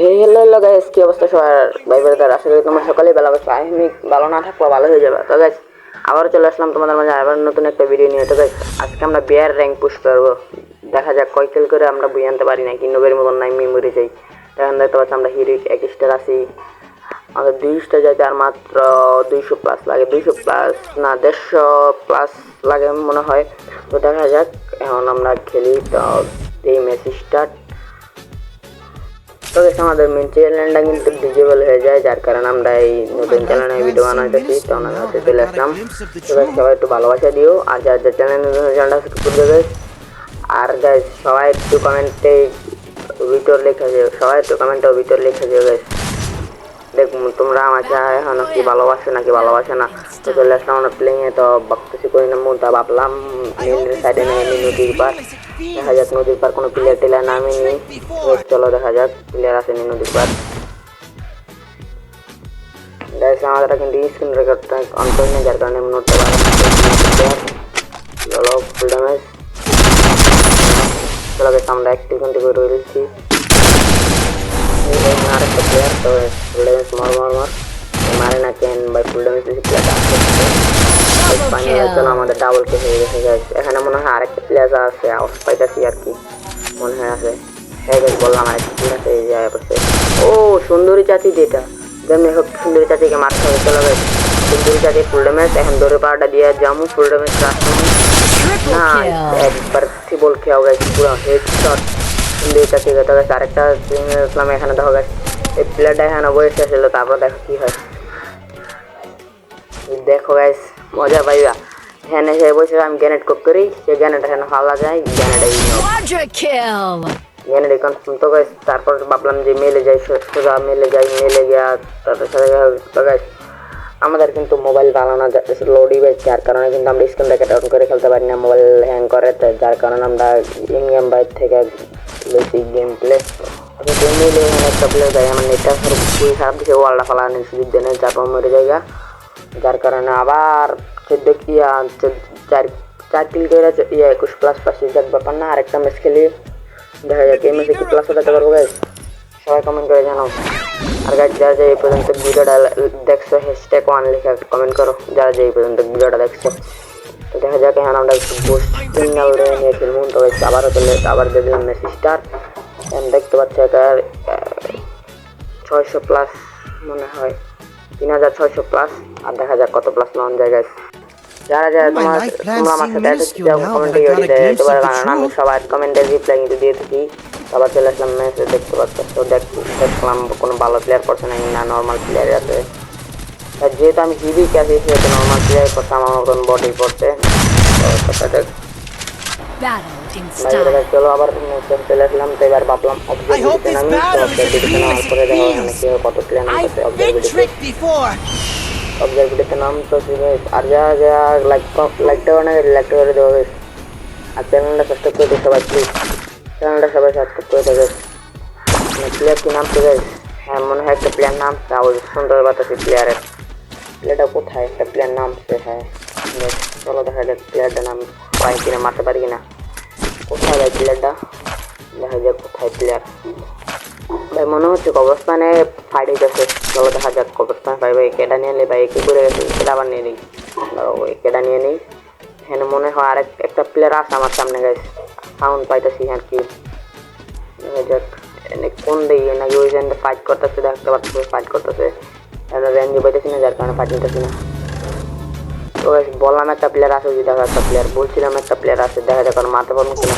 Hey guys কি অবস্থা সবার? ভাই ব্রাদার, আশা করি তোমার সকালে বেলা বসে আমি ভালো না থাকলে ভালো হয়ে যাবে। তো গাইস আবারও চলে আসলাম তোমাদের মাঝে আবার নতুন একটা ভিডিও নিয়ে। তো গাইস আজকে আমরা বিয়ার র্যাঙ্ক পুশ করব। দেখা যাক কয় কিল করে আমরা বই আনতে পারি নাকি। নবের মতন নাই মেমোরি চাই এখন দেখতে পাচ্ছি আমরা হিরিক এক স্টার আসি আমাদের দুই স্টার যাইতে আর মাত্র দুইশো প্লাস লাগে। দুইশো প্লাস না, দেড়শো প্লাস লাগে মনে হয়। তো দেখা যাক, এখন আমরা খেলি। তো এই ম্যাচ স্টার্ট তো guys, আমাদের মেন চ্যানেলটা কিন্তু ডিজেবল হয়ে যায় যার কারণে আমরা এই নতুন চ্যানেলে ভিডিও বানাইতেছি তো হচ্ছে চলে আসলাম। তো সবাই একটু ভালোবাসা দিও আর যার যার চ্যানেল চ্যানেলটা সাবস্ক্রাইব করে দেবে আর গাইজ সবাই একটু কমেন্টে ভিতর লেখা দিও সবাই একটু কমেন্টে ভিতর লেখা দিও গাইজ দেখুন, তোমরা আমাকে এখন কি ভালোবাসো নাকি ভালোবাসে না, তো চলে আসলাম আমরা প্লেইংয়ে তো ভাবতেছি করি না মন তা ভাবলাম মেন সাইডে নেই নদীর পার দেখা যাক, নদীর পার কোনো প্লেয়ার টেলার নামেনি চলো দেখা যাক প্লেয়ার আসেনি নদীর পার গাইস আমাদের কিন্তু স্ক্রিন রেকর্ডটা অন করে নেই যার কারণে নোটটা চলো ফুল ড্যামেজ চলো গাইস আমরা অ্যাক্টিভ কিন্তু করে রয়েছি। আরেকটা প্লেয়ার তো ফুল ড্যামেজ মার মার মার মারে না কেন বাই ফুল ড্যামেজ বেশি প্লেয়ার পানি চলো আমাদের ডাবল কে হয়ে গেছে। এখানে মনে হয় আরেকটা প্লেয়ার আছে আওয়াজ পাইতাছি আর কি মনে হয় আছে হ্যাঁ বললাম আরেকটা প্লেয়ার আছে এই জায়গায় ও সুন্দরী চাচি যেটা যেমনি হোক সুন্দরী চাচিকে মারতে হবে চলো guys। সুন্দরী চাচি ফুল ড্যামেজ এখন দৌড়ে পাওয়াটা দিয়ে জামু ফুল ড্যামেজ Triple না. একবার বল খেয়াও গেছে পুরো হেড শট সুন্দরী চাচি তো গেছে আরেকটা ইসলাম এখানে দেখো গেছে এই প্লেয়ারটা এখানে বসে ছিল তারপর দেখো কি হয়। দেখো গাইস মজা পাইবা। এখানে সে বসে আমি গ্যানেট কোক করি সে গ্যানেট এখানে ফালা যায় গ্যানেট. গ্যানেট এখন তো গাইস তারপর ভাবলাম যে মেলে যাই সোজা মেলে যাই মেলে গিয়া তাদের সাথে তো গাইস আমাদের কিন্তু মোবাইল বানানো লো ডিভাইস যার কারণে কিন্তু আমরা স্ক্রিন রেখে অন করে খেলতে পারি না মোবাইল হ্যাং করে যার কারণে আমরা ইন গেম বাইর থেকে বেশি গেম প্লে গেম প্লে যাই আমার নেটটা ওয়ালটা ফালানোর সুযোগ মরে জায়গা যার কারণে আবার চোদ্দ ইয়া চার চার কিল করে ইয়া, একুশ প্লাস পাচ্ছি যাক ব্যাপার না, আরেকটা ম্যাচ খেলি। দেখা যাক, এই ম্যাচে কি প্লাস হতে পারব সবাই কমেন্ট করে জানাও। আর গাইজ যারা যে এই পর্যন্ত ভিডিওটা দেখছ হ্যাশট্যাগ ওয়ান লিখে কমেন্ট করো। যারা যে এই পর্যন্ত ভিডিওটা দেখছ তো দেখা যাক এখন আমরা একটু বুস্ট সিগন্যাল নিয়ে খেলব তো আবারও চলে আবার দিয়ে দিলাম মেসি স্টার দেখতে পাচ্ছি একার ছয়শো প্লাস মনে হয়। তিন হাজার ছয়শো প্লাস আর দেখা যাক কত প্লাস নেওয়া যায় guys। যারা যারা তোমার তোমরা আমার সাথে কমেন্টে কারণ আমি. সবার কমেন্টের রিপ্লাই কিন্তু দিয়ে থাকি আবার চলে আসলাম ম্যাচে দেখতে পাচ্ছ তো দেখ দেখলাম কোনো ভালো প্লেয়ার পড়ছে নাকি না নর্মাল প্লেয়ার আছে যেহেতু আমি হিবিক আছি সেহেতু নর্মাল প্লেয়ার করতে আমার মতন বডি পড়ছে. চলো আবার চলে আসলাম তো এবার ভাবলাম কত প্লেয়ার অবজারভেটিতে নাম তো আর যা যা লাইক লাইকটা না লাইকটা করে দেবো আর চ্যানেলটা সাবস্ক্রাইব করে সবাই প্লিজ চ্যানেলটা সবাই সাবস্ক্রাইব করে দেবে প্লেয়ার কি নাম তো? হ্যাঁ মনে হয় একটা প্লেয়ার নাম তাও সুন্দর বাতাসি প্লেয়ারের প্লেয়ারটা কোথায়? একটা প্লেয়ার নাম সে হ্যাঁ। চলো দেখা যাক প্লেয়ারটা নাম পাই কিনা, মারতে পারি কিনা। কোথায় যায় প্লেয়ারটা দেখা যাক কোথায় প্লেয়ার ভাই, মনে হচ্ছে কবরস্থানে ফাইট গেছে চলো দেখা যাক কবরস্থান ভাই ভাই কেডা নিয়ে নেই ভাই? একে করে গেছে? কেডা আবার নিয়ে নিই? কেডা নিয়ে নিই? এখানে মনে হয় আরেক, একটা প্লেয়ার আছে আমার সামনে গাইস সাউন্ড পাইতেছি আর কি। এনে কোন দিকে নাকি ওই জায়গায় ফাইট করতেছে দেখতে পাচ্ছি ফাইট করতেছে। রেঞ্জে পাইতেছি না যার কারণে ফাইট নিতেছি না। তো বললাম একটা প্লেয়ার আছে ওই যে দেখো একটা প্লেয়ার বলছিলাম একটা প্লেয়ার আছে দেখা যাক আর মারতে পারব কিনা।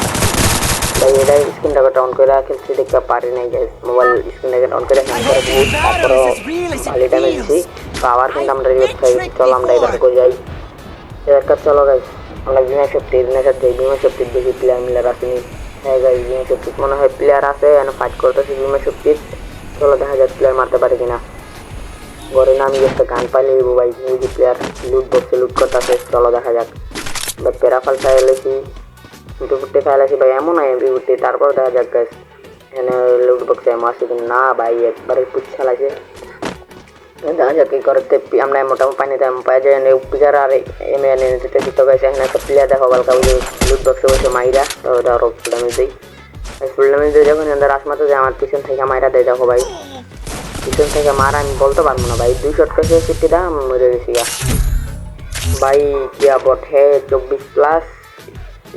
ভাই এটা স্ক্রিনটাকে অন করে খেলছি দেখতে পারি নাই গাইস মোবাইল স্ক্রিনটাকে অন করে তারপরে ভালো ড্যামেজ দিছি তো আবার কিন্তু আমরা খাই চলো আমরা এবার করে যাই। এবার চলো গাইস আমরা বিমা শক্তি বিমা শক্তি বিমা শক্তির দেখি প্লেয়ার মিলার আসেনি হ্যাঁ বিমা শক্তি মনে হয় প্লেয়ার আছে এখানে ফাইট করতেছে বিমা শক্তির চলো দেখা যাক প্লেয়ার মারতে পারে কিনা। ঘরে না আমি একটা গান পাইলে ভাই মিউজিক প্লেয়ার লুট বক্সে লুট করতেছে চলো দেখা যাক ভাই প্যারাফাল দুটো ফুটে ফেলেছি ভাই এমন হয় এমনি ফুটে তারপর দেখা যাক গাছ এখানে লুট বক্সে এমন কিন্তু না ভাই একবারে পুচ খেলাছে দেখা যাক কি করতে পি- আমরা মোটামুটি পানিতে এমন পাই যে পিকার আর এম এ নিতে তো গেছে এখানে একটা প্লেয়ার দেখো কালকা ওই লুট বক্সে বসে মাইরা তো ধরো আমি দিই ফুল ড্যামেজ দিয়ে যখন এদের আসমাতে যে আমার পিছন থেকে মাইরা দেয় দেখো ভাই পিছন থেকে মারা আমি বলতে পারব না ভাই দুই শট কেসে ফিফটি দাম আমি মরে গেছি গা ভাই কিয়া বটে চব্বিশ প্লাস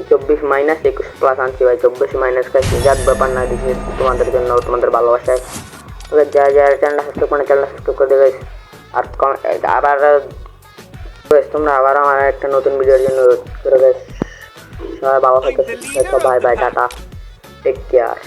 চব্বিশ মাইনাস একুশ প্লাস আনছি ভাই চব্বিশ মাইনাস খাইছি যার ব্যাপার না দিচ্ছি তোমাদের জন্য তোমাদের ভালোবাসায় ওকে যা যা চ্যানেলটা সাবস্ক্রাইব করে চ্যানেলটা সাবস্ক্রাইব করে দেবে আর আবার তোমরা আবার আমার একটা নতুন ভিডিওর জন্য করে। সবাই বাবা হয়তো bye bye tata. Take care